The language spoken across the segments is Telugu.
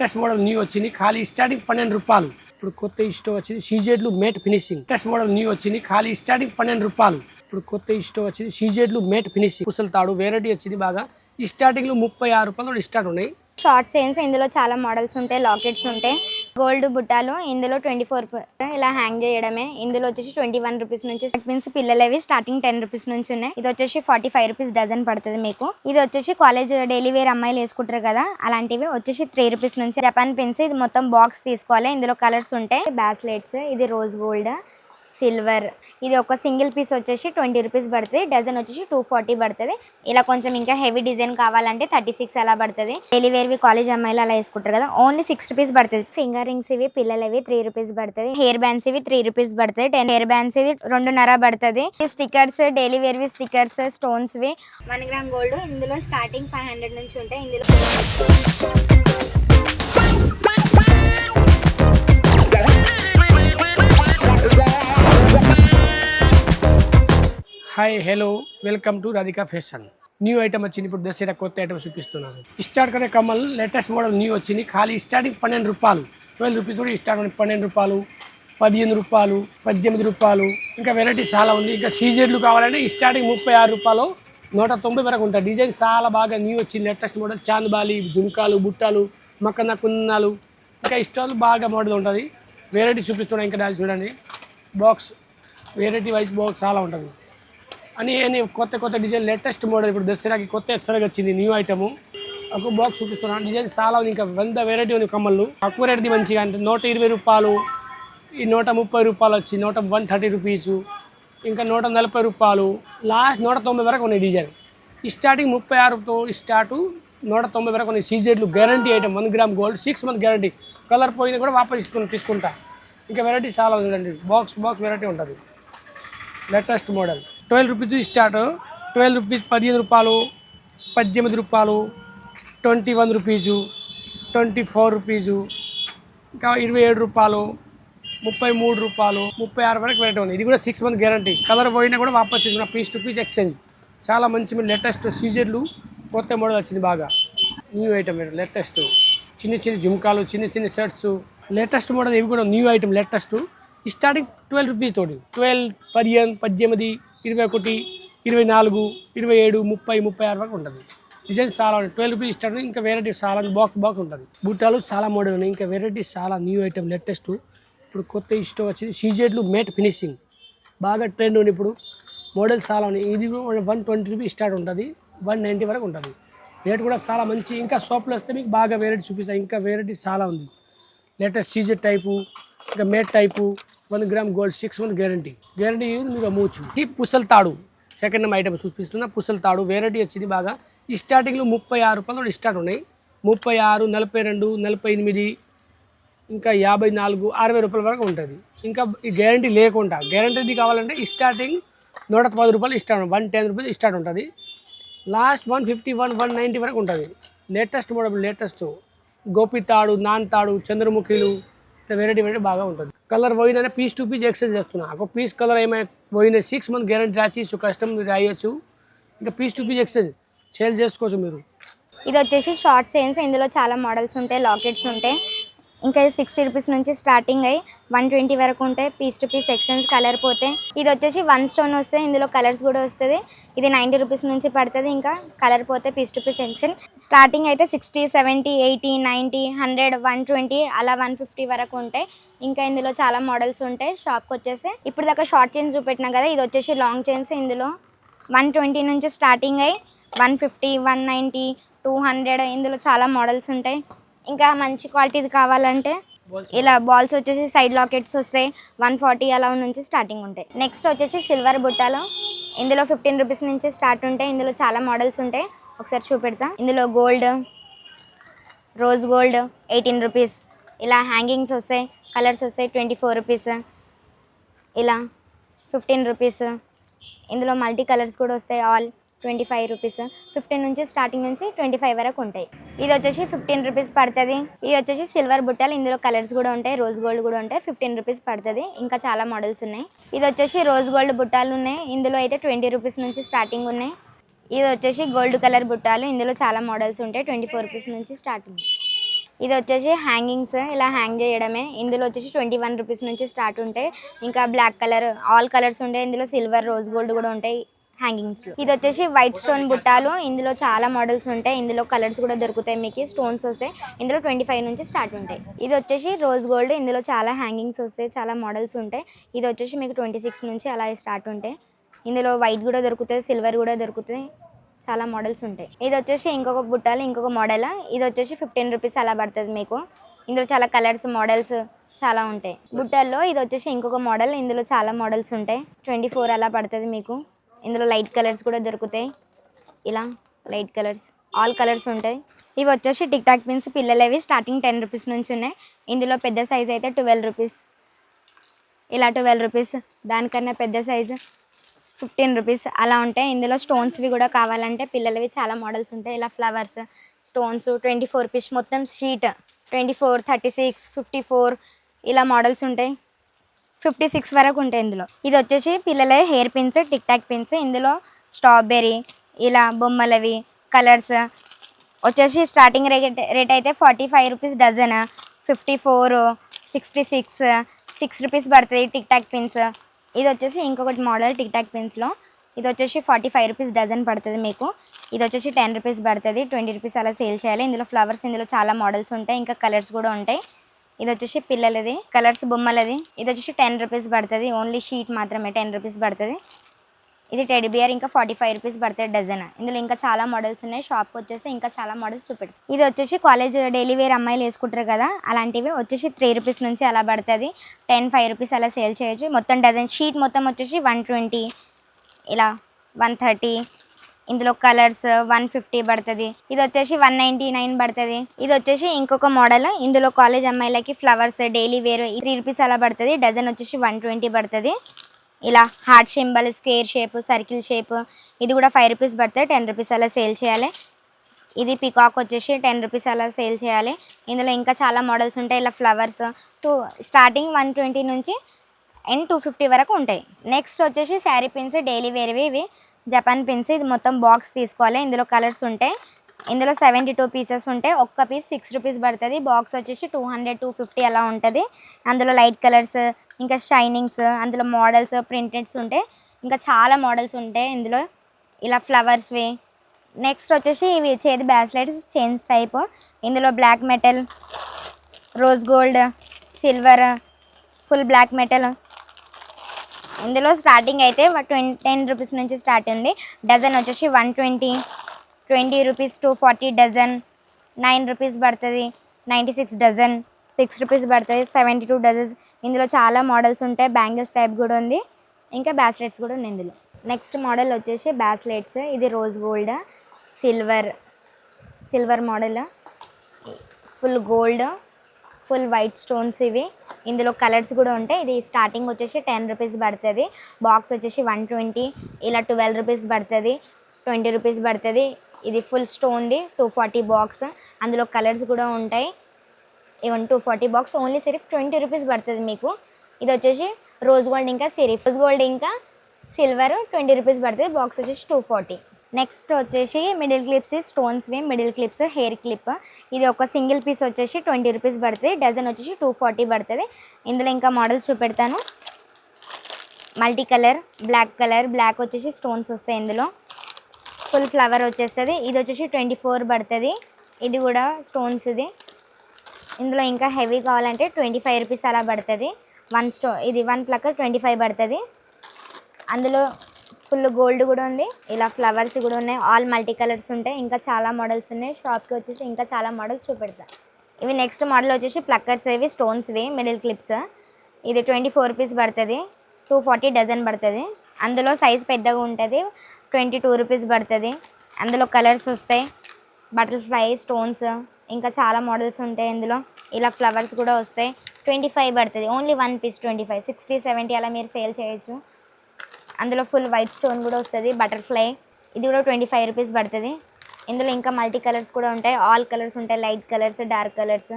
టెస్ట్ మోడల్ న్యూ వచ్చింది. ఖాళీ స్టార్టింగ్ పన్నెండు రూపాయలు. ఇప్పుడు కొత్త ఇష్టం వచ్చింది. సీజెడ్లు matte finishing test model new వచ్చింది. ఖాళీ స్టార్టింగ్ పన్నెండు రూపాయలు. ఇప్పుడు కొత్త ఇష్టం వచ్చింది. సీజెడ్లు మేట్ ఫినిషింగ్ పుసలు తాడు వెరైటీ వచ్చింది బాగా. ఈ స్టార్టింగ్లో ముప్పై ఆరు రూపాయలు స్టార్ట్ ఉన్నాయి. షార్ట్ చైన్స్ ఇందులో చాలా మోడల్స్ ఉంటాయి లాకెట్స్ ఉంటాయి. గోల్డ్ బుట్టాలు ఇందులో ట్వంటీ ఫోర్ ఇలా హ్యాంగ్ చేయడమే. ఇందులో వచ్చేసి ట్వంటీ వన్ రూపీస్ నుంచి మీన్స్ పిల్లలవి స్టార్టింగ్ టెన్ రూపీస్ నుంచి ఉన్నాయి. ఇది వచ్చేసి ఫార్టీ ఫైవ్ రూపీస్ డజన్ పడుతుంది మీకు. ఇది వచ్చేసి కాలేజ్ డైలీ వేర్ అమ్మాయిలు వేసుకుంటారు కదా అలాంటివి వచ్చేసి త్రీ రూపీస్ నుంచి. జపాన్ పెన్స్ ఇది మొత్తం బాక్స్ తీసుకోవాలి. ఇందులో కలర్స్ ఉంటాయి. బ్యాస్లెట్స్ ఇది రోజ్ గోల్డ్ సిల్వర్. ఇది ఒక సింగిల్ పీస్ వచ్చేసి ట్వంటీ రూపీస్ పడుతుంది. డజన్ వచ్చేసి టూ ఫార్టీ పడుతుంది. ఇలా కొంచెం ఇంకా హెవీ డిజైన్ కావాలంటే థర్టీ సిక్స్ అలా పడుతుంది. డైలీ వేర్వి కాలేజ్ అమ్మాయిలు అలా వేసుకుంటారు కదా ఓన్లీ సిక్స్ రూపీస్ పడుతుంది. ఫింగర్ రింగ్స్ ఇవి పిల్లలవి త్రీ రూపీస్ పడుతుంది. హెయిర్ బ్యాండ్స్ ఇవి త్రీ రూపీస్ పడుతుంది. టెన్ హెయిర్ బ్యాండ్స్ ఇది రెండున్నర పడుతుంది. స్టిక్కర్స్ డైలీ వేర్వి స్టిక్కర్స్ స్టోన్స్ వి. వన్ గ్రామ్ గోల్డ్ ఇందులో స్టార్టింగ్ ఫైవ్ హండ్రెడ్ నుంచి ఉంటాయి. ఇందులో hi hello welcome to Radhika fashion new item వచ్చింది ఇప్పుడు దసరా కొత్త ఐటమ్ చూపిస్తున్నాను. స్టార్ట్ కనే కమ్మల్ లేటెస్ట్ మోడల్ న్యూ వచ్చింది. ఖాళీ స్టార్టింగ్ పన్నెండు రూపాయలు. ట్వెల్వ్ రూపీస్ కూడా స్టార్ట్ పన్నెండు రూపాయలు. పదిహేను రూపాయలు పద్దెనిమిది రూపాయలు. ఇంకా వెరైటీ చాలా ఉంది. ఇంకా సీజర్లు కావాలంటే స్టార్టింగ్ ముప్పై ఆరు రూపాయలు. నూట తొంభై వరకు ఉంటాయి. డిజైన్ చాలా బాగా న్యూ వచ్చింది. లేటెస్ట్ మోడల్ చాందబాలి జుంకాలు బుట్టాలు మక్కన కున్నాలు ఇంకా ఇష్టాలు బాగా మోడల్ ఉంటుంది. వెరైటీ చూపిస్తున్నాయి ఇంకా చూడండి. బాక్స్ వెరైటీ వైజ్ బాక్స్ చాలా ఉంటుంది. అని అని కొత్త కొత్త డిజైన్ లేటెస్ట్ మోడల్ ఇప్పుడు దసరాకి కొత్త ఎస్సరగా వచ్చింది న్యూ ఐటమ్ ఒక బాక్స్ చూపిస్తున్నాను డిజైన్ చాలా ఉంది. ఇంకా వంద వెరైటీ ఉంది కమ్మలు. తక్కువ రేట్ది మంచిగా అంటే నూట ఇరవై రూపాయలు. ఈ నూట ముప్పై రూపాయలు వచ్చి నూట వన్ థర్టీ రూపీసు. ఇంకా నూట నలభై రూపాయలు. లాస్ట్ నూట తొంభై వరకు ఉన్నాయి డిజైన్. ఈ స్టార్టింగ్ ముప్పై ఆరుతో స్టార్ట్ నూట తొంభై వరకు ఉన్నాయి. సీజెడ్లు guarantee item one gram gold six month guarantee colour పోయినా కూడా వాపస్ ఇస్తున్నా తీసుకుంటా. ఇంకా వెరైటీ చాలా ఉందండి బాక్స్ బాక్స్ వెరైటీ ఉంటుంది. Latest model twelve rupees start. Twelve rupees పదిహేను రూపాయలు పద్దెనిమిది రూపాయలు twenty one rupees twenty four rupees ఇంకా ఇరవై ఏడు రూపాయలు ముప్పై మూడు రూపాయలు ముప్పై ఆరు వరకు వెరైటీ ఉంది ఇది కూడా సిక్స్ మంత్ గ్యారంటీ కలర్ పోయినా కూడా వాపస్ తీసుకున్న పీస్ టు పీస్ ఎక్స్చేంజ్ చాలా మంచి లేటెస్ట్ సీజర్లు కొత్త మోడల్ వచ్చింది బాగా. న్యూ ఐటమ్ లేటెస్ట్ చిన్న చిన్న జుమ్కాలు చిన్న చిన్న షర్ట్స్ లేటెస్ట్ మోడల్ ఇవి కూడా new item latest starting twelve rupees తోటి. ట్వెల్వ్ పదిహేను పద్దెనిమిది ఇరవై ఒకటి ఇరవై నాలుగు ఇరవై ఏడు ముప్పై ముప్పై ఆరు వరకు ఉంటుంది. డిజైన్స్ చాలా ఉన్నాయి. ట్వెల్వ్ రూపీస్ స్టార్ట్ ఇంకా వెరైటీస్ చాలా బాక్స్ బాక్స్ ఉంటుంది. బుట్టాలు చాలా మోడల్ ఉన్నాయి. ఇంకా వెరైటీస్ చాలా న్యూ ఐటమ్ లేటెస్ట్ ఇప్పుడు కొత్త ఇష్టం వచ్చింది. సీజెడ్లు మేట్ ఫినిషింగ్ బాగా ట్రెండ్ ఉంది ఇప్పుడు. మోడల్స్ చాలా ఉన్నాయి. ఇది కూడా వన్ ట్వంటీ రూపీస్ స్టార్ట్ ఉంటుంది. వన్ నైంటీ వరకు ఉంటుంది. రేట్ కూడా చాలా మంచి. ఇంకా షాప్లో వస్తే మీకు బాగా వెరైటీ చూపిస్తాయి ఇంకా వెరైటీస్ చాలా ఉంది. లేటెస్ట్ సీజెడ్ టైపు ఇంకా matte type one gram gold six month guarantee. Guarantee మీరు అమ్మవచ్చు ఈ పుసల్ తాడు. సెకండ్ నెంబర్ ఐటమ్ చూపిస్తున్న పుసల్ తాడు. వెరైటీ వచ్చింది బాగా. ఈ స్టార్టింగ్లో ముప్పై ఆరు రూపాయలు స్టార్ట్ ఉన్నాయి. ముప్పై ఆరు నలభై రెండు నలభై ఎనిమిది ఇంకా యాభై నాలుగు అరవై రూపాయల వరకు ఉంటుంది. ఇంకా ఈ గ్యారంటీ లేకుండా. గ్యారంటీది కావాలంటే స్టార్టింగ్ నూట పది రూపాయలు start one ten rupees start ఉంటుంది. Last one fifty one one ninety వరకు ఉంటుంది. లేటెస్ట్ మోడల్ లేటెస్ట్ గోపి తాడు నాన్ తాడు చంద్రముఖిలు వెరైటీ వెరైటీ బాగా ఉంటుంది. కలర్ పోయిన పీస్ టు పీస్ ఎక్స్చేంజ్ చేస్తున్నా. ఒక పీస్ కలర్ ఏమైనా పోయిన సిక్స్ మంత్ గ్యారంటీ రాసి కస్టమ్ రాయొచ్చు. ఇంకా piece to piece exchange sale చేసుకోవచ్చు మీరు. ఇది వచ్చేసి షార్ట్ చైన్స్ ఇందులో చాలా మోడల్స్ ఉంటాయి లాకెట్స్ ఉంటాయి. ఇంకా సిక్స్టీ రూపీస్ నుంచి స్టార్టింగ్ అయ్యి వన్ ట్వంటీ వరకు ఉంటాయి. Piece to piece exchange colour పోతే ఇది వచ్చేసి వన్ స్టోన్ వస్తే ఇందులో కలర్స్ కూడా వస్తుంది. ఇది నైంటీ రూపీస్ నుంచి పడుతుంది ఇంకా కలర్ పోతే piece to piece exchange starting అయితే sixty seventy eighty ninety hundred one twenty అలా వన్ ఫిఫ్టీ వరకు ఉంటాయి. ఇంకా ఇందులో చాలా మోడల్స్ ఉంటాయి. షాప్కి వచ్చేసి ఇప్పుడు దాకా షార్ట్ చైన్స్ చూపెట్టినా కదా ఇది వచ్చేసి లాంగ్ చైన్స్ ఇందులో వన్ ట్వంటీ నుంచి స్టార్టింగ్ అయ్యి one fifty one ninety two hundred ఇందులో చాలా మోడల్స్ ఉంటాయి. ఇంకా మంచి క్వాలిటీది కావాలంటే ఇలా బాల్స్ వచ్చేసి సైడ్ లాకెట్స్ వస్తాయి. వన్ ఫార్టీ అలా నుంచి స్టార్టింగ్ ఉంటాయి. నెక్స్ట్ వచ్చేసి సిల్వర్ బుట్టాలు. ఇందులో ఫిఫ్టీన్ రూపీస్ నుంచి స్టార్ట్ ఉంటాయి. ఇందులో చాలా మోడల్స్ ఉంటాయి. ఒకసారి చూపెడతా. ఇందులో gold rose gold eighteen rupees ఇలా హ్యాంగింగ్స్ వస్తాయి. కలర్స్ వస్తాయి. ట్వంటీ ఫోర్ రూపీస్ ఇలా ఫిఫ్టీన్ రూపీస్ ఇందులో మల్టీ కలర్స్ కూడా వస్తాయి. All twenty five rupees. Fifteen నుంచి స్టార్టింగ్ నుంచి ట్వంటీ ఫైవ్ వరకు ఉంటాయి. ఇది వచ్చేసి ఫిఫ్టీన్ రూపీస్ పడుతుంది. ఇది వచ్చేసి సిల్వర్ బుట్టలు. ఇందులో కలర్స్ కూడా ఉంటాయి. రోజ్ గోల్డ్ కూడా ఉంటాయి. ఫిఫ్టీన్ రూపీస్ పడుతుంది. ఇంకా చాలా మోడల్స్ ఉన్నాయి. ఇది వచ్చేసి రోజ్ గోల్డ్ బుట్టాలు ఉన్నాయి. ఇందులో అయితే ట్వంటీ రూపీస్ నుంచి స్టార్టింగ్ ఉన్నాయి. ఇది వచ్చేసి గోల్డ్ కలర్ బుట్టాలు. ఇందులో చాలా మోడల్స్ ఉంటాయి. ట్వంటీ ఫోర్ రూపీస్ నుంచి స్టార్టింగ్. ఇది వచ్చేసి హ్యాంగింగ్స్. ఇలా హ్యాంగ్ చేయడమే. ఇందులో వచ్చేసి ట్వంటీ వన్ రూపీస్ నుంచి స్టార్ట్ ఉంటాయి. ఇంకా బ్లాక్ కలర్ ఆల్ కలర్స్ ఉంటాయి. ఇందులో సిల్వర్ రోజ్ గోల్డ్ కూడా ఉంటాయి. హ్యాంగింగ్స్లో ఇది వచ్చేసి వైట్ స్టోన్ బుట్టాలు. ఇందులో చాలా మోడల్స్ ఉంటాయి. ఇందులో కలర్స్ కూడా దొరుకుతాయి మీకు. స్టోన్స్ వస్తాయి. ఇందులో ట్వంటీ ఫైవ్ నుంచి స్టార్ట్ ఉంటాయి. ఇది వచ్చేసి రోజ్ గోల్డ్ ఇందులో చాలా హ్యాంగింగ్స్ వస్తాయి. చాలా మోడల్స్ ఉంటాయి. ఇది వచ్చేసి మీకు ట్వంటీ సిక్స్ నుంచి అలా స్టార్ట్ ఉంటాయి. ఇందులో వైట్ కూడా దొరుకుతుంది సిల్వర్ కూడా దొరుకుతుంది చాలా మోడల్స్ ఉంటాయి. ఇది వచ్చేసి ఇంకొక బుట్టాలు ఇంకొక మోడల్ ఇది వచ్చేసి ఫిఫ్టీన్ రూపీస్ అలా పడుతుంది మీకు. ఇందులో చాలా కలర్స్ మోడల్స్ చాలా ఉంటాయి. బుట్టల్లో ఇది వచ్చేసి ఇంకొక మోడల్ ఇందులో చాలా మోడల్స్ ఉంటాయి. ట్వంటీ ఫోర్ అలా పడుతుంది మీకు. ఇందులో లైట్ కలర్స్ కూడా దొరుకుతాయి. ఇలా లైట్ కలర్స్ ఆల్ కలర్స్ ఉంటాయి. ఇవి వచ్చేసి టిక్ టాక్ పిన్స్ పిల్లలవి స్టార్టింగ్ టెన్ రూపీస్ నుంచి ఉన్నాయి. ఇందులో పెద్ద సైజ్ అయితే ట్వెల్వ్ రూపీస్. ఇలా ట్వెల్వ్ రూపీస్ దానికన్నా పెద్ద సైజు ఫిఫ్టీన్ రూపీస్ అలా ఉంటాయి. ఇందులో స్టోన్స్వి కూడా కావాలంటే పిల్లలవి చాలా మోడల్స్ ఉంటాయి. ఇలా flowers stones twenty four piece మొత్తం sheet twenty four thirty six fifty four ఇలా మోడల్స్ ఉంటాయి. ఫిఫ్టీ సిక్స్ వరకు ఉంటాయి ఇందులో. ఇది వచ్చేసి పిల్లల hair pins tic tac pins. ఇందులో స్ట్రాబెర్రీ ఇలా బొమ్మలవి కలర్స్. వచ్చేసి స్టార్టింగ్ రేట్ రేట్ అయితే forty five rupees dozen. Fifty four sixty six six rupees పడుతుంది టిక్ టాక్ పిన్స్. ఇది వచ్చేసి ఇంకొకటి మోడల్ టిక్ టాక్ పిన్స్లో. ఇది వచ్చేసి ఫార్టీ ఫైవ్ రూపీస్ డజన్ పడుతుంది మీకు. ఇది వచ్చేసి టెన్ రూపీస్ పడుతుంది ట్వంటీ రూపీస్ అలా సేల్ చేయాలి. ఇందులో ఫ్లవర్స్ ఇందులో చాలా మోడల్స్ ఉంటాయి ఇంకా కలర్స్ కూడా ఉంటాయి. ఇది వచ్చేసి పిల్లలది కలర్స్ బొమ్మలది. ఇది వచ్చేసి టెన్ రూపీస్ పడుతుంది. ఓన్లీ షీట్ మాత్రమే టెన్ రూపీస్ పడుతుంది. ఇది టెడీ బియర్ ఇంకా ఫార్టీ ఫైవ్ రూపీస్ పడుతుంది డజన్ ఇందులో ఇంకా చాలా మోడల్స్ ఉన్నాయి. షాప్కి వచ్చేసి ఇంకా చాలా మోడల్స్ చూపెడతాయి ఇది వచ్చేసి కాలేజ్ డైలీ వేర్ అమ్మాయిలు వేసుకుంటారు కదా అలాంటివి వచ్చేసి త్రీ రూపీస్ నుంచి అలా పడుతుంది. టెన్ ఫైవ్ రూపీస్ అలా సేల్ చేయొచ్చు. మొత్తం డజన్ షీట్ మొత్తం వచ్చేసి వన్ ట్వంటీ ఇలా వన్ థర్టీ ఇందులో కలర్స్ వన్ ఫిఫ్టీ పడుతుంది. ఇది వచ్చేసి వన్ నైంటీ నైన్ పడుతుంది. ఇది వచ్చేసి ఇంకొక మోడల్. ఇందులో కాలేజ్ అమ్మాయిలకి flowers daily wear three rupees అలా పడుతుంది. డజన్ వచ్చేసి వన్ ట్వంటీ పడుతుంది. ఇలా heart symbol square shape circle shape ఇది కూడా ఫైవ్ రూపీస్ పడుతుంది. టెన్ రూపీస్ అలా సేల్ చేయాలి. ఇది పికాక్ వచ్చేసి టెన్ రూపీస్ అలా సేల్ చేయాలి. ఇందులో ఇంకా చాలా మోడల్స్ ఉంటాయి. ఇలా flowers two starting one twenty నుంచి అండ్ టూ ఫిఫ్టీ వరకు ఉంటాయి. నెక్స్ట్ వచ్చేసి శారీ పిన్స్ డైలీ వేరేవి ఇవి. జపాన్ పిన్స్ ఇది మొత్తం బాక్స్ తీసుకోవాలి. ఇందులో కలర్స్ ఉంటాయి ఇందులో సెవెంటీ టూ పీసెస్ ఉంటాయి ఒక్క పీస్ సిక్స్ రూపీస్ పడుతుంది. బాక్స్ వచ్చేసి టూ హండ్రెడ్ టూ ఫిఫ్టీ అలా ఉంటుంది. అందులో లైట్ కలర్స్ ఇంకా షైనింగ్స్ అందులో మోడల్స్ ప్రింటెడ్స్ ఉంటాయి ఇంకా చాలా మోడల్స్ ఉంటాయి ఇందులో ఇలా ఫ్లవర్స్వి నెక్స్ట్ వచ్చేసి ఇవి చేతి బ్యాస్లెట్స్ చైన్స్ టైప్ ఇందులో black metal rose gold silver full black metal ఇందులో స్టార్టింగ్ అయితే ట్వంటీ టెన్ రూపీస్ నుంచి స్టార్ట్ ఉంది. డజన్ వచ్చేసి one twenty twenty rupees two forty dozen nine rupees పడుతుంది ninety six dozen six rupees పడుతుంది సెవెంటీ టూ డజన్స్ ఇందులో చాలా మోడల్స్ ఉంటాయి బ్యాంగిల్స్ టైప్ కూడా ఉంది ఇంకా బ్యాస్లెట్స్ కూడా ఉన్నాయి ఇందులో. నెక్స్ట్ మోడల్ వచ్చేసి బ్యాస్లెట్స్ ఇది rose gold silver silver model full gold full white stones ఇవి. ఇందులో కలర్స్ కూడా ఉంటాయి. ఇది స్టార్టింగ్ వచ్చేసి టెన్ రూపీస్ పడుతుంది. బాక్స్ వచ్చేసి వన్ ట్వంటీ ఇలా ట్వెల్వ్ రూపీస్ పడుతుంది. ట్వంటీ రూపీస్ పడుతుంది. ఇది ఫుల్ స్టోన్ది టూ ఫార్టీ బాక్స్. అందులో కలర్స్ కూడా ఉంటాయి. Even two forty box only సిరిఫ్ twenty rupees పడుతుంది మీకు. ఇది వచ్చేసి రోజ్ గోల్డ్ ఇంకా సిరిఫ్ రోజ్ గోల్డ్ ఇంకా సిల్వర్ ట్వంటీ రూపీస్ పడుతుంది. బాక్స్ వచ్చేసి టూ ఫార్టీ నెక్స్ట్ వచ్చేసి మిడిల్ క్లిప్స్ స్టోన్స్ వి మిడిల్ క్లిప్స్ హెయిర్ క్లిప్. ఇది ఒక సింగిల్ పీస్ వచ్చేసి ట్వంటీ రూపీస్ పడుతుంది. డజన్ వచ్చేసి టూ ఫార్టీ పడుతుంది. ఇందులో ఇంకా మోడల్స్ చూపెడతాను. Multi colour black colour black వచ్చేసి స్టోన్స్ వస్తాయి ఇందులో. ఫుల్ ఫ్లవర్ వచ్చేస్తుంది. ఇది వచ్చేసి ట్వంటీ ఫోర్ పడుతుంది. ఇది కూడా స్టోన్స్ ఇది. ఇందులో ఇంకా హెవీ కావాలంటే ట్వంటీ ఫైవ్ రూపీస్ అలా పడుతుంది. వన్ స్టో ఇది వన్ ప్లక్కర్ ట్వంటీ ఫైవ్ పడుతుంది. అందులో ఫుల్ గోల్డ్ కూడా ఉంది. ఇలా ఫ్లవర్స్ కూడా ఉన్నాయి. ఆల్ మల్టీ కలర్స్ ఉంటాయి. ఇంకా చాలా మోడల్స్ ఉన్నాయి. షాప్కి వచ్చేసి ఇంకా చాలా మోడల్స్ చూపెడతా. ఇవి నెక్స్ట్ మోడల్ వచ్చేసి ప్లక్కర్స్ ఇవి స్టోన్స్వి మిడిల్ క్లిప్స్ ఇది ట్వంటీ ఫోర్ రూపీస్ పడుతుంది. టూ ఫార్టీ డజన్ పడుతుంది. అందులో సైజ్ పెద్దగా ఉంటుంది. ట్వంటీ టూ రూపీస్ పడుతుంది. అందులో కలర్స్ వస్తాయి. బటర్ఫ్లై స్టోన్స్ ఇంకా చాలా మోడల్స్ ఉంటాయి ఇందులో. ఇలా ఫ్లవర్స్ కూడా వస్తాయి. ట్వంటీ ఫైవ్ పడుతుంది. Only one piece twenty five sixty seventy అలా మీరు సేల్ చేయొచ్చు. అందులో ఫుల్ వైట్ స్టోన్ కూడా వస్తుంది బటర్ఫ్లై. ఇది కూడా ట్వంటీ ఫైవ్ రూపీస్ పడుతుంది. ఇందులో ఇంకా మల్టీ కలర్స్ కూడా ఉంటాయి. ఆల్ కలర్స్ ఉంటాయి light colours dark colours.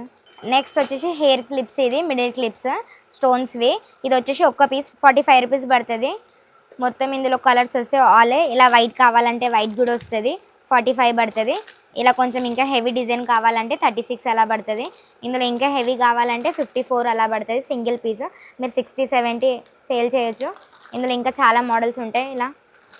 Next వచ్చేసి హెయిర్ క్లిప్స్ ఇది మిడిల్ క్లిప్స్ స్టోన్స్వి ఇది వచ్చేసి ఒక్క పీస్ ఫార్టీ ఫైవ్ రూపీస్ పడుతుంది. మొత్తం ఇందులో కలర్స్ వస్తే ఆలే. ఇలా వైట్ కావాలంటే వైట్ కూడా వస్తుంది. ఫార్టీ ఫైవ్ పడుతుంది. ఇలా కొంచెం ఇంకా హెవీ డిజైన్ కావాలంటే థర్టీ సిక్స్ అలా పడుతుంది. ఇందులో ఇంకా హెవీ కావాలంటే ఫిఫ్టీ ఫోర్ అలా పడుతుంది సింగిల్ పీస్. మీరు సిక్స్టీ సెవెంటీ సేల్ చేయొచ్చు. ఇందులో ఇంకా చాలా మోడల్స్ ఉంటాయి. ఇలా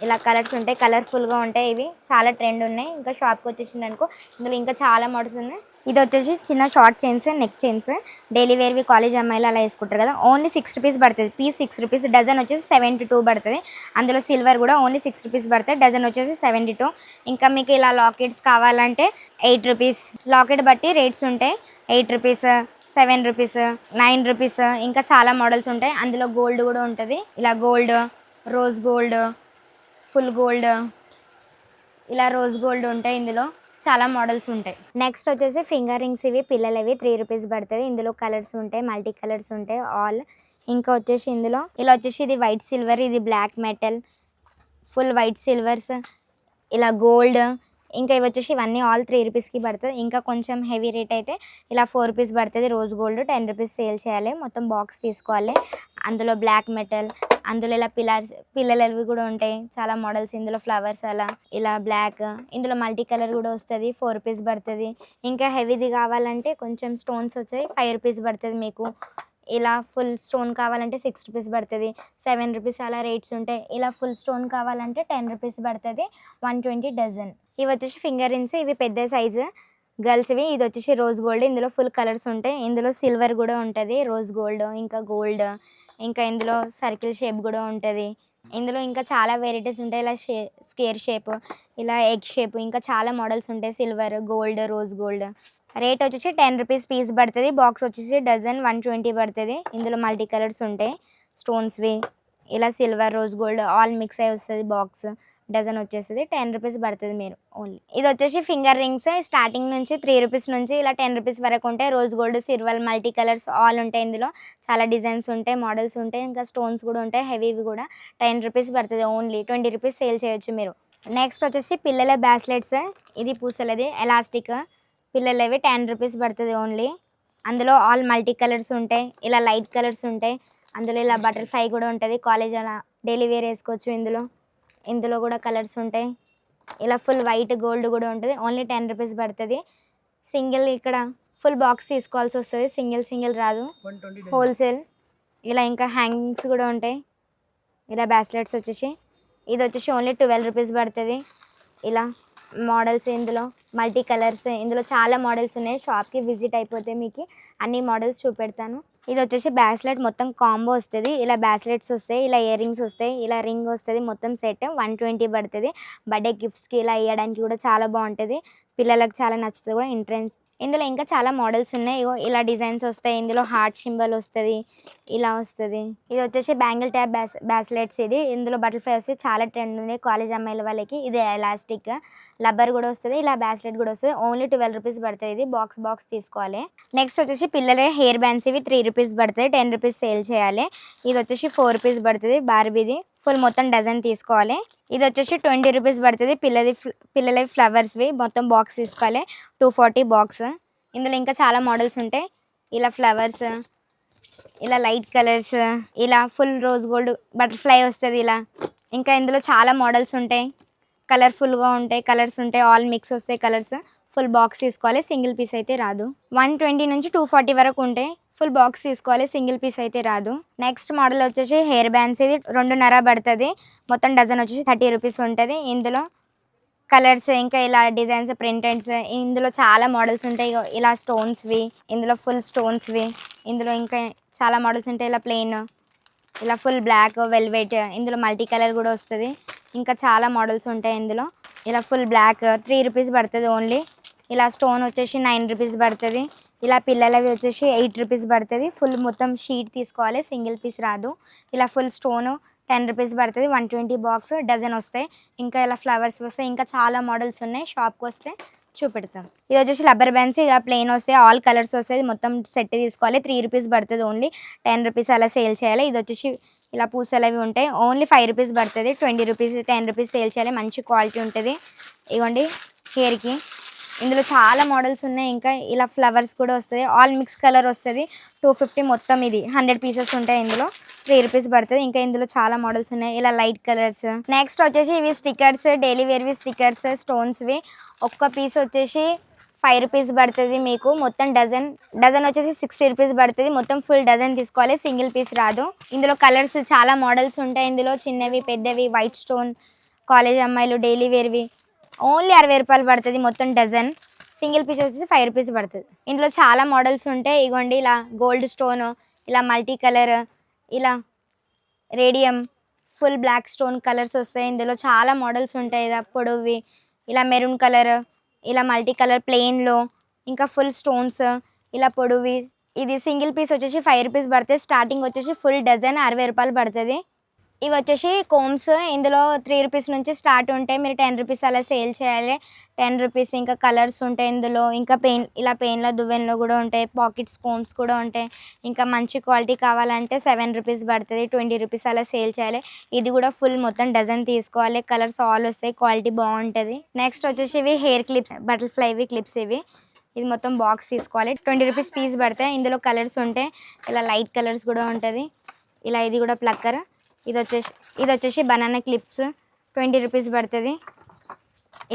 ఇలా కలర్స్ ఉంటాయి. కలర్ఫుల్గా ఉంటాయి ఇవి. చాలా ట్రెండ్ ఉన్నాయి. ఇంకా షాప్కి వచ్చేసింది అనుకో ఇందులో ఇంకా చాలా మోడల్స్ ఉన్నాయి. ఇది వచ్చేసి చిన్న short chains neck chains. Daily వేర్వి college అమ్మాయిలు అలా వేసుకుంటారు కదా. ఓన్లీ సిక్స్ రూపీస్ పడుతుంది. Piece six rupees. డజన్ వచ్చేసి సెవెంటీ టూ పడుతుంది. అందులో సిల్వర్ కూడా ఓన్లీ సిక్స్ రూపీస్ పడుతుంది. డజన్ వచ్చేసి సెవెంటీ టూ. ఇంకా మీకు ఇలా లాకెట్స్ కావాలంటే ఎయిట్ రూపీస్. లాకెట్ బట్టి రేట్స్ ఉంటాయి. Eight rupees seven rupees nine rupees ఇంకా చాలా మోడల్స్ ఉంటాయి. అందులో గోల్డ్ కూడా ఉంటుంది. ఇలా gold rose gold full gold ఇలా రోజ్ గోల్డ్ ఉంటాయి ఇందులో. చాలా మోడల్స్ ఉంటాయి. నెక్స్ట్ వచ్చేసి ఫింగర్ రింగ్స్ ఇవి పిల్లలవి త్రీ రూపీస్ పడుతుంది. ఇందులో కలర్స్ ఉంటాయి మల్టీ కలర్స్ ఉంటాయి ఆల్. ఇంకా వచ్చేసి ఇందులో ఇలా వచ్చేసి ఇది వైట్ సిల్వర్ ఇది black metal full white silvers ఇలా గోల్డ్ ఇంకా ఇవి వచ్చేసి ఇవన్నీ ఆల్ త్రీ రూపీస్కి పడుతుంది. ఇంకా కొంచెం హెవీ రేట్ అయితే ఇలా ఫోర్ రూపీస్ పడుతుంది. Rose gold ten rupees sale చేయాలి. మొత్తం బాక్స్ తీసుకోవాలి. అందులో బ్లాక్ మెటల్ అందులో ఇలా పిల్లర్స్ పిల్లలవి కూడా ఉంటాయి. చాలా మోడల్స్ ఇందులో ఫ్లవర్స్ అలా ఇలా బ్లాక్ ఇందులో మల్టీ కలర్ కూడా వస్తుంది. ఫోర్ రూపీస్ పడుతుంది. ఇంకా హెవీది కావాలంటే కొంచెం స్టోన్స్ వచ్చాయి. ఫైవ్ రూపీస్ పడుతుంది మీకు. ఇలా ఫుల్ స్టోన్ కావాలంటే సిక్స్ రూపీస్ పడుతుంది సెవెన్ రూపీస్ అలా రేట్స్ ఉంటాయి. ఇలా ఫుల్ స్టోన్ కావాలంటే టెన్ రూపీస్ పడుతుంది వన్ ట్వంటీ డజన్. ఇవి వచ్చేసి ఫింగర్ రింగ్స్ ఇవి పెద్ద సైజు. గర్ల్స్వి ఇది వచ్చేసి రోజ్ గోల్డ్ ఇందులో ఫుల్ కలర్స్ ఉంటాయి. ఇందులో సిల్వర్ కూడా ఉంటుంది రోజ్ గోల్డ్ ఇంకా గోల్డ్ ఇంకా ఇందులో సర్కిల్ షేప్ కూడా ఉంటుంది. ఇందులో ఇంకా చాలా వెరైటీస్ ఉంటాయి. ఇలా షే స్క్వేర్ షేప్ ఇలా ఎగ్ షేప్ ఇంకా చాలా మోడల్స్ ఉంటాయి. Silver gold rose gold. Rate వచ్చేసి టెన్ రూపీస్ పీస్ పడుతుంది. బాక్స్ వచ్చేసి డజన్ వన్ ట్వంటీ పడుతుంది. ఇందులో మల్టీ కలర్స్ ఉంటాయి. స్టోన్స్వి ఇలా silver rose gold all mix అయి వస్తుంది బాక్స్. డజన్ వచ్చేస్తుంది టెన్ రూపీస్ పడుతుంది మీరు ఓన్లీ ఇది వచ్చేసి ఫింగర్ రింగ్స్ స్టార్టింగ్ నుంచి త్రీ రూపీస్ నుంచి ఇలా టెన్ రూపీస్ వరకు ఉంటాయి. Rose gold silver multi colours all ఉంటాయి ఇందులో. చాలా డిజైన్స్ ఉంటాయి మోడల్స్ ఉంటాయి ఇంకా స్టోన్స్ కూడా ఉంటాయి హెవీవి కూడా. టెన్ రూపీస్ పడుతుంది ఓన్లీ ట్వంటీ రూపీస్ సేల్ చేయొచ్చు మీరు. నెక్స్ట్ వచ్చేసి పిల్లల బ్యాస్లెట్స్ ఇది పూసలది ఎలాస్టిక్ పిల్లలవి టెన్ రూపీస్ పడుతుంది ఓన్లీ అందులో ఆల్ మల్టీ కలర్స్ ఉంటాయి ఇలా లైట్ కలర్స్ ఉంటాయి. అందులో ఇలా బటర్ఫ్లై కూడా ఉంటుంది. కాలేజ్ అలా డైలీ వేర్ వేసుకోవచ్చు ఇందులో. ఇందులో కూడా కలర్స్ ఉంటాయి. ఇలా ఫుల్ వైట్ గోల్డ్ కూడా ఉంటుంది. ఓన్లీ టెన్ రూపీస్ పడుతుంది. సింగిల్ ఇక్కడ ఫుల్ బాక్స్ తీసుకోవాల్సి వస్తుంది. సింగిల్ సింగిల్ రాదు. హోల్సేల్. ఇలా ఇంకా హ్యాంగింగ్స్ కూడా ఉంటాయి. ఇలా బ్యాస్లెట్స్ వచ్చేసి. ఇది వచ్చేసి ఓన్లీ ట్వెల్వ్ రూపీస్ పడుతుంది. ఇలా మోడల్స్ ఇందులో మల్టీ కలర్స్. ఇందులో చాలా మోడల్స్ ఉన్నాయి. షాప్కి విజిట్ అయిపోతే మీకు అన్ని మోడల్స్ చూపెడతాను. ఇది వచ్చేసి బ్యాస్లెట్ మొత్తం కాంబో వస్తుంది. ఇలా బ్యాస్లెట్స్ వస్తాయి ఇలా ఇయర్ రింగ్స్ వస్తాయి ఇలా రింగ్ వస్తుంది మొత్తం సెట్ వన్ ట్వంటీ పడుతుంది. బర్త్డే గిఫ్ట్స్కి ఇలా ఇవ్వడానికి కూడా చాలా బాగుంటుంది. పిల్లలకు చాలా నచ్చుతుంది కూడా ఎంట్రెన్స్ ఇందులో ఇంకా చాలా మోడల్స్ ఉన్నాయి. ఇలా డిజైన్స్ వస్తాయి. ఇందులో హార్ట్ సింబల్ వస్తుంది. ఇలా వస్తుంది. ఇది వచ్చేసి బ్యాంగిల్ ట్యాప్ బ్యాస్ బ్యాస్లెట్స్ ఇది. ఇందులో బటర్ఫ్లై వస్తే చాలా ట్రెండ్ ఉంది. కాలేజ్ అమ్మాయిల వాళ్ళకి ఇది ఎలాస్టిక్. లబ్బర్ కూడా వస్తుంది. ఇలా బ్యాస్లెట్ కూడా వస్తుంది. ఓన్లీ ట్వెల్వ్ రూపీస్ పడుతుంది. ఇది బాక్స్ బాక్స్ తీసుకోవాలి. నెక్స్ట్ వచ్చేసి పిల్లల హెయిర్ బ్యాండ్స్ ఇవి త్రీ రూపీస్ పడుతుంది. టెన్ రూపీస్ సేల్ చేయాలి. ఇది వచ్చేసి ఫోర్ రూపీస్ పడుతుంది. బార్బీది. ఫుల్ మొత్తం డజన్ తీసుకోవాలి. ఇది వచ్చేసి ట్వంటీ రూపీస్ పడుతుంది. పిల్లది పిల్లలవి ఫ్లవర్స్వి. మొత్తం బాక్స్ తీసుకోవాలి. Two forty box. ఇందులో ఇంకా చాలా మోడల్స్ ఉంటాయి. ఇలా ఫ్లవర్స్ ఇలా లైట్ కలర్స్ ఇలా ఫుల్ రోజ్ గోల్డ్ బటర్ఫ్లై వస్తుంది ఇలా. ఇంకా ఇందులో చాలా మోడల్స్ ఉంటాయి. కలర్ఫుల్గా ఉంటాయి కలర్స్ ఉంటాయి. ఆల్ మిక్స్ వస్తాయి కలర్స్. ఫుల్ బాక్స్ తీసుకోవాలి. సింగిల్ పీస్ అయితే రాదు. వన్ ట్వంటీ నుంచి టూ ఫార్టీ వరకు ఉంటాయి. ఫుల్ బాక్స్ తీసుకోవాలి సింగిల్ పీస్ అయితే రాదు. నెక్స్ట్ మోడల్ వచ్చేసి హెయిర్ బ్యాండ్స్ ఇది రెండున్నర పడుతుంది. మొత్తం డజన్ వచ్చేసి థర్టీ రూపీస్ ఉంటుంది. ఇందులో కలర్స్ ఇంకా ఇలా డిజైన్స్ ప్రింటెడ్స్ ఇందులో చాలా మోడల్స్ ఉంటాయి. ఇలా స్టోన్స్వి ఇందులో ఫుల్ స్టోన్స్వి ఇందులో ఇంకా చాలా మోడల్స్ ఉంటాయి. ఇలా ప్లెయిన్ ఇలా ఫుల్ బ్లాక్ వెల్వెట్ ఇందులో మల్టీ కలర్ కూడా వస్తుంది. ఇంకా చాలా మోడల్స్ ఉంటాయి ఇందులో. ఇలా ఫుల్ బ్లాక్ త్రీ రూపీస్ పడుతుంది ఓన్లీ ఇలా స్టోన్ వచ్చేసి నైన్ రూపీస్ పడుతుంది. ఇలా పిల్లలవి వచ్చేసి ఎయిట్ రూపీస్ పడుతుంది. ఫుల్ మొత్తం షీట్ తీసుకోవాలి. సింగిల్ పీస్ రాదు. ఇలా ఫుల్ స్టోన్ టెన్ రూపీస్ పడుతుంది. వన్ ట్వంటీ బాక్స్ డజన్ వస్తాయి. ఇంకా ఇలా ఫ్లవర్స్ వస్తాయి. ఇంకా చాలా మోడల్స్ ఉన్నాయి. షాప్కి వస్తే చూపెడతాం. ఇది వచ్చేసి రబ్బర్ బ్యాండ్స్ ఇక ప్లెయిన్ వస్తాయి. ఆల్ కలర్స్ వస్తాయి. మొత్తం సెట్ తీసుకోవాలి. త్రీ రూపీస్ పడుతుంది ఓన్లీ టెన్ రూపీస్ అలా సేల్ చేయాలి. ఇది వచ్చేసి ఇలా పూసలు అవి ఉంటాయి. ఓన్లీ ఫైవ్ రూపీస్ పడుతుంది. Twenty rupees ten rupees sale చేయాలి. మంచి క్వాలిటీ ఉంటుంది. ఇవ్వండి హెయిర్కి ఇందులో చాలా మోడల్స్ ఉన్నాయి. ఇంకా ఇలా ఫ్లవర్స్ కూడా వస్తుంది. ఆల్ మిక్స్ కలర్ వస్తుంది. టూ ఫిఫ్టీ మొత్తం ఇది. హండ్రెడ్ పీసెస్ ఉంటాయి ఇందులో. త్రీ రూపీస్ పడుతుంది. ఇంకా ఇందులో చాలా మోడల్స్ ఉన్నాయి. ఇలా లైట్ కలర్స్. నెక్స్ట్ వచ్చేసి ఇవి స్టిక్కర్స్. డైలీ వేర్వి స్టిక్కర్స్ స్టోన్స్వి ఒక్క పీస్ వచ్చేసి ఫైవ్ రూపీస్ పడుతుంది మీకు. మొత్తం డజన్ డజన్ వచ్చేసి సిక్స్టీ రూపీస్ పడుతుంది. మొత్తం ఫుల్ డజన్ తీసుకోవాలి. సింగిల్ పీస్ రాదు. ఇందులో కలర్స్ చాలా మోడల్స్ ఉంటాయి. ఇందులో చిన్నవి పెద్దవి వైట్ స్టోన్ కాలేజ్ అమ్మాయిలు డైలీ వేర్వి ఓన్లీ అరవై రూపాయలు పడుతుంది మొత్తం డజన్ సింగిల్ పీస్ వచ్చేసి ఫైవ్ రూపీస్ పడుతుంది. ఇందులో చాలా మోడల్స్ ఉంటాయి. ఇగోండి ఇలా గోల్డ్ స్టోన్ ఇలా మల్టీ కలర్ ఇలా radium full black stone colours వస్తాయి. ఇందులో చాలా మోడల్స్ ఉంటాయి. ఇలా పొడవువి ఇలా మెరూన్ కలర్ ఇలా మల్టీ కలర్ ప్లెయిన్లో ఇంకా ఫుల్ స్టోన్స్ ఇలా పొడవువి. ఇది సింగిల్ పీస్ వచ్చేసి ఫైవ్ రూపీస్ పడుతుంది. స్టార్టింగ్ వచ్చేసి ఫుల్ డజన్ అరవై రూపాయలు పడుతుంది. ఇవి వచ్చేసి కోమ్స్ ఇందులో త్రీ రూపీస్ నుంచి స్టార్ట్ ఉంటాయి. మీరు టెన్ రూపీస్ అలా సేల్ చేయాలి. టెన్ రూపీస్ ఇంకా కలర్స్ ఉంటాయి ఇందులో. ఇంకా పెయిన్ ఇలా పెయిన్లో దువ్వెన్లో కూడా ఉంటాయి. పాకెట్స్ కోమ్స్ కూడా ఉంటాయి. ఇంకా మంచి క్వాలిటీ కావాలంటే సెవెన్ రూపీస్ పడుతుంది. ట్వంటీ రూపీస్ అలా సేల్ చేయాలి. ఇది కూడా ఫుల్ మొత్తం డజన్ తీసుకోవాలి. కలర్స్ ఆల్ వస్తాయి. క్వాలిటీ బాగుంటుంది. నెక్స్ట్ వచ్చేసి ఇవి హెయిర్ క్లిప్స్ బటర్ఫ్లైవి క్లిప్స్ ఇవి. ఇది మొత్తం బాక్స్ తీసుకోవాలి. ట్వంటీ రూపీస్ పీస్ పడతాయి. ఇందులో కలర్స్ ఉంటాయి. ఇలా లైట్ కలర్స్ కూడా ఉంటుంది. ఇలా ఇది కూడా ప్లక్కర్ ఇది వచ్చేసి ఇది వచ్చేసి బనానా క్లిప్స్ ట్వంటీ రూపీస్ పడుతుంది.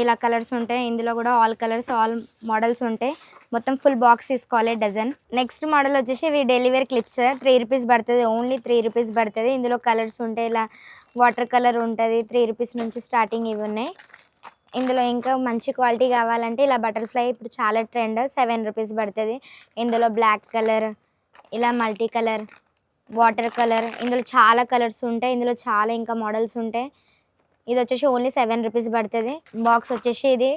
ఇలా కలర్స్ ఉంటాయి. ఇందులో కూడా ఆల్ కలర్స్ ఆల్ మోడల్స్ ఉంటాయి. మొత్తం ఫుల్ బాక్స్ తీసుకోవాలి డజన్ నెక్స్ట్ మోడల్ వచ్చేసి ఇవి డెలివరీ క్లిప్స్ త్రీ రూపీస్ పడుతుంది. ఓన్లీ త్రీ రూపీస్ పడుతుంది. ఇందులో కలర్స్ ఉంటాయి. ఇలా వాటర్ కలర్ ఉంటుంది. త్రీ రూపీస్ నుంచి స్టార్టింగ్ ఇవి ఉన్నాయి. ఇందులో ఇంకా మంచి క్వాలిటీ కావాలంటే ఇలా బటర్ఫ్లై ఇప్పుడు చాలా ట్రెండ్ సెవెన్ రూపీస్ పడుతుంది. ఇందులో బ్లాక్ కలర్ ఇలా మల్టీ కలర్ వాటర్ కలర్ ఇందులో చాలా కలర్స్ ఉంటాయి ఇందులో చాలా ఇంకా మోడల్స్ ఉంటాయి. ఇది వచ్చేసి ఓన్లీ సెవెన్ రూపీస్ పడుతుంది. బాక్స్ వచ్చేసి ఇది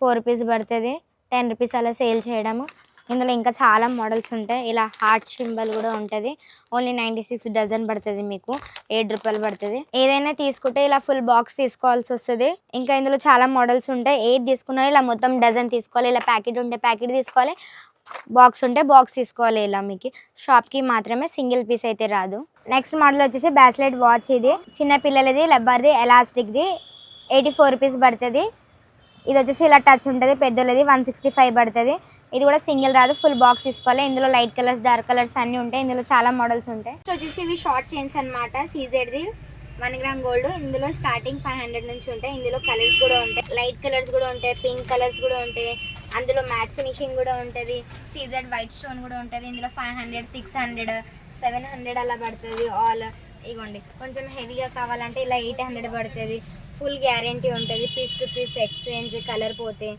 ఫోర్ రూపీస్ పడుతుంది. టెన్ రూపీస్ అలా సేల్ చేయడము. ఇందులో ఇంకా చాలా మోడల్స్ ఉంటాయి. ఇలా హార్ట్ సింబల్ కూడా ఉంటుంది. ఓన్లీ నైంటీ సిక్స్ డజన్ పడుతుంది మీకు. ఏడు రూపాయలు పడుతుంది. ఏదైనా తీసుకుంటే ఇలా ఫుల్ బాక్స్ తీసుకోవాల్సి వస్తుంది. ఇంకా ఇందులో చాలా మోడల్స్ ఉంటాయి. ఏది తీసుకున్నా ఇలా మొత్తం డజన్ తీసుకోవాలి. ఇలా ప్యాకెట్ ఉంటే ప్యాకెట్ తీసుకోవాలి. బాక్స్ ఉంటే బాక్స్ తీసుకోవాలి ఇలా మీకు. షాప్కి మాత్రమే సింగిల్ పీస్ అయితే రాదు. నెక్స్ట్ మోడల్ వచ్చేసి బ్యాస్లెట్ వాచ్ ఇది. చిన్న పిల్లలది లబ్బర్ది ఎలాస్టిక్ది ఎయిటీ ఫోర్ రూపీస్ పడుతుంది. ఇది వచ్చేసి ఇలా టచ్ ఉంటుంది పెద్దోళ్ళది వన్ సిక్స్టీ ఫైవ్ పడుతుంది. ఇది కూడా సింగిల్ రాదు ఫుల్ బాక్స్ తీసుకోవాలి. ఇందులో లైట్ కలర్స్ డార్క్ కలర్స్ అన్నీ ఉంటాయి. ఇందులో చాలా మోడల్స్ ఉంటాయి. సో వచ్చేసి ఇవి షార్ట్ చైన్స్ అనమాట సీజెడ్ది వన్ గ్రామ్ గోల్డ్. ఇందులో స్టార్టింగ్ ఫైవ్ హండ్రెడ్ నుంచి ఉంటాయి. ఇందులో కలర్స్ కూడా ఉంటాయి. లైట్ కలర్స్ కూడా ఉంటాయి పింక్ కలర్స్ కూడా ఉంటాయి. అందులో మ్యాట్ ఫినిషింగ్ కూడా ఉంటుంది సీజెడ్ వైట్ స్టోన్ కూడా ఉంటుంది ఇందులో five hundred six hundred seven hundred అలా పడుతుంది ఆల్ ఇవ్వండి కొంచెం హెవీగా కావాలంటే ఇలా ఎయిట్ హండ్రెడ్ పడుతుంది. ఫుల్ గ్యారంటీ ఉంటుంది piece to piece exchange colour పోతే.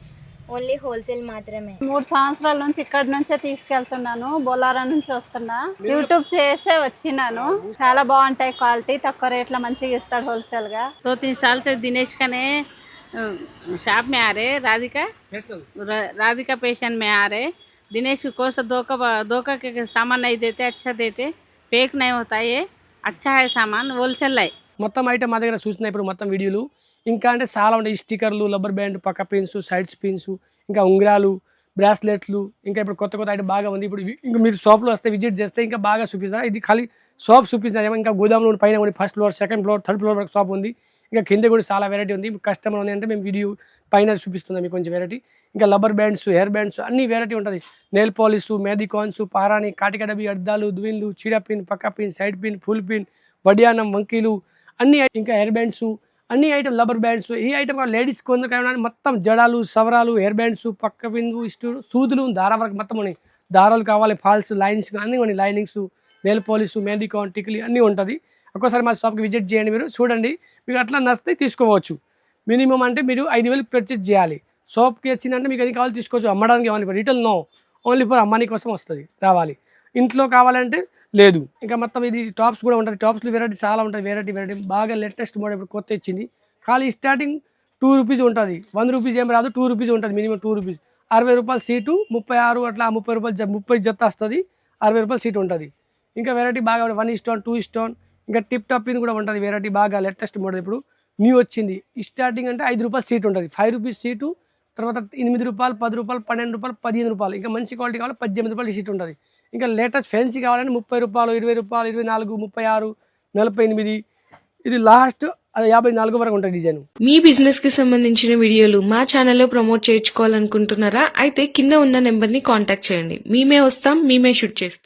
ఓన్లీ హోల్సేల్ మాత్రమే. మూడు సంవత్సరాల నుంచి ఇక్కడ నుంచే తీసుకెళ్తున్నాను బొలారా నుంచి వస్తున్నా. యూట్యూబ్ చేసే వచ్చినాను. చాలా బాగుంటాయి క్వాలిటీ తక్కువ రేట్లో మంచిగా ఇస్తాడు హోల్సేల్గా. తో తీసాల్సి దినేష్ కనే शॉप में आ रहे राधिका र- राधिका पेशेंट में आ रहे दिनेश को से धोखा धोखा के सामान नहीं देते अच्छा देते फेक नहीं होता ये अच्छा है सामान होलसेल है మొత్తం ఐటమ్ మా దగ్గర చూసిన ఇప్పుడు మొత్తం వీడియోలు ఇంకా అంటే చాలా ఉంటాయి స్టిక్కర్లు రబ్బర్ బ్యాండ్ పక్క పిన్స్ సైడ్ పిన్స్ ఇంకా ఉంగరాలు బ్రాస్లెట్లు ఇంకా ఇప్పుడు కొత్త కొత్త ఐటమ్ బాగా ఉంది ఇప్పుడు ఇవి- ఇంకా మీరు షాప్లో వస్తే విజిట్ చేస్తే ఇంకా బాగా చూపిస్తారు ఇది ఖాళీ షాప్ చూపిస్తారు ఇంకా గోదాంలో ఉన్న పైన ఉంది first floor second floor third floor వరకు షాప్ ఉంది ఇంకా కింద కూడా చాలా వెరైటీ ఉంది. కస్టమర్ ఉంది అంటే మేము వీడియో పైన చూపిస్తున్నాం మీకు కొంచెం వెరైటీ ఇంకా లబ్బర్ బ్యాండ్స్ హెయిర్ బ్యాండ్స్ అన్ని వెరైటీ ఉంటుంది. నెయిల్ పాలిష్ మేదికాన్స్ పారాని కాటికడబి అద్దాలు దువిన్లు చీడ పిన్ పక్క pin side pin full pin వడియానం వంకీలు అన్ని ఇంకా హెయిర్ బ్యాండ్స్ అన్ని ఐటమ్ లబ్బర్ బ్యాండ్స్ ఈ ఐటమ్ లేడీస్ కొందరు మొత్తం జడాలు సవరాలు హెయిర్ బ్యాండ్స్ పక్క బిందు ఇష్టు సూదులు దారా వరకు మొత్తం ఉన్నాయి. దారాలు కావాలి ఫాల్స్ లైన్స్ అన్నీ ఉన్నాయి. లైనింగ్స్ నెయిల్ పాలిష్ మేదికాన్ టిక్లీ అన్నీ ఉంటుంది. ఒక్కోసారి మా షాప్కి విజిట్ చేయండి మీరు. చూడండి. మీకు అట్లా నచ్చితే తీసుకోవచ్చు. మినిమం అంటే మీరు ఐదు వేలు పర్చేజ్ చేయాలి. షాప్కి వచ్చిందంటే మీకు అది కావాలి తీసుకోవచ్చు. అమ్మడానికి కావాలి రిటైల్ నో. ఓన్లీ ఫర్ అమ్మాని కోసం వస్తుంది. రావాలి. ఇంట్లో కావాలంటే లేదు. ఇంకా మొత్తం ఇది టాప్స్ కూడా ఉంటుంది టాప్స్లో వెరైటీ చాలా ఉంటాయి. వెరైటీ వెరైటీ బాగా లేటెస్ట్ మోడల్ ఇప్పుడు కొత్త ఇచ్చింది. ఖాళీ స్టార్టింగ్ టూ రూపీస్ ఉంటుంది. వన్ రూపీస్ ఏం రాదు. టూ రూపీస్ ఉంటుంది మినిమం టూ రూపీస్ అరవై రూపాయల సీటు ముప్పై ఆరు అట్లా ముప్పై రూపాయలు ముప్పై జత వస్తుంది. అరవై రూపాయల సీట్ ఉంటుంది. ఇంకా వెరైటీ బాగా వన్ ఇస్టోన్ టూ ఇస్టోన్ ఇంకా టిప్ టాప్ పిన్ కూడా ఉంటుంది. వెరైటీ బాగా లేటెస్ట్ మోడల్ ఇప్పుడు న్యూ వచ్చింది. స్టార్టింగ్ అంటే ఐదు రూపాయల సీట్ ఉంటుంది. ఫైవ్ రూపీస్ సీటు తర్వాత ఎనిమిది రూపాయలు పది రూపాయలు పన్నెండు రూపాయలు పదిహేను రూపాయలు. ఇంకా మంచి క్వాలిటీ కావాలి పద్దెనిమిది రూపాయలు సీట్ ఉంటుంది. ఇంకా లేటెస్ట్ ఫ్యాన్సీ కావాలంటే ముప్పై రూపాయలు ఇరవై రూపాయలు ఇరవై నాలుగు ముప్పై ఆరు నలభై ఎనిమిది. ఇది లాస్ట్ అది యాభై నాలుగు వరకు ఉంటుంది డిజైన్ మీ బిజినెస్కి సంబంధించిన వీడియోలు మా ఛానల్లో ప్రమోట్ చేయించుకోవాలనుకుంటున్నారా? అయితే కింద ఉన్న నెంబర్ని కాంటాక్ట్ చేయండి. మేమే వస్తాం మేమే షూట్ చేస్తాం.